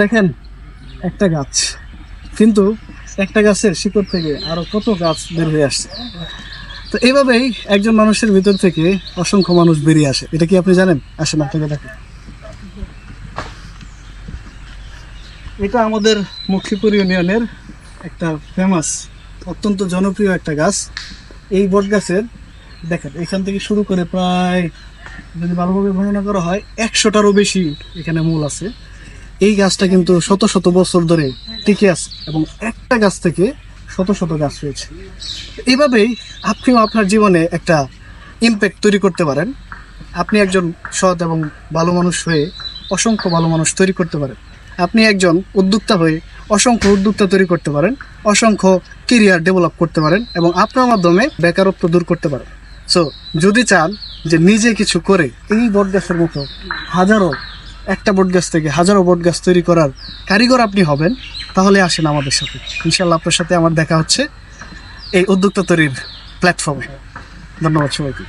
দেখেন, একটা গাছ। কিন্তু একটা গাছের শিকড় থেকে আরও কত গাছ বের হয়ে আসছে? তো এইভাবেই একজন মানুষের ভিতর থেকে অসংখ্য মানুষ বেরিয়ে আসে। এটা কি আপনি জানেন? আসেন আপনাকে দেখেন এটা আমাদের মুখিপুর ইউনিয়নের একটা ফেমাস, অত্যন্ত জনপ্রিয় একটা গাছ। এই বট গাছের দেখেন, এখান থেকে শুরু করে প্রায়, যদি ভালোভাবে বর্ণনা করা হয়, একশোটারও বেশি এখানে মূল আছে। এই গাছটা কিন্তু শত শত বছর ধরে টিকে আছে এবং একটা গাছ থেকে শত শত গাছ রয়েছে। এইভাবেই আপনিও আপনার জীবনে একটা ইমপ্যাক্ট তৈরি করতে পারেন। আপনি একজন সৎ এবং ভালো মানুষ হয়ে অসংখ্য ভালো মানুষ তৈরি করতে পারেন। আপনি একজন উদ্যোক্তা হয়ে অসংখ্য উদ্যোক্তা তৈরি করতে পারেন, অসংখ্য কেরিয়ার ডেভেলপ করতে পারেন এবং আপনার মাধ্যমে বেকারত্ব দূর করতে পারেন। সো যদি চান যে নিজে কিছু করে এই বটগাছের মতো হাজারো একটা বটগাছ থেকে হাজারো বটগাছ তৈরি করার কারিগর আপনি হবেন, তাহলে আসেন আমাদের সাথে। ইনশাল্লাহ আপনার সাথে আমার দেখা হচ্ছে এই উদ্যোক্তা তৈরির প্ল্যাটফর্মে ধন্যবাদ সবাইকে।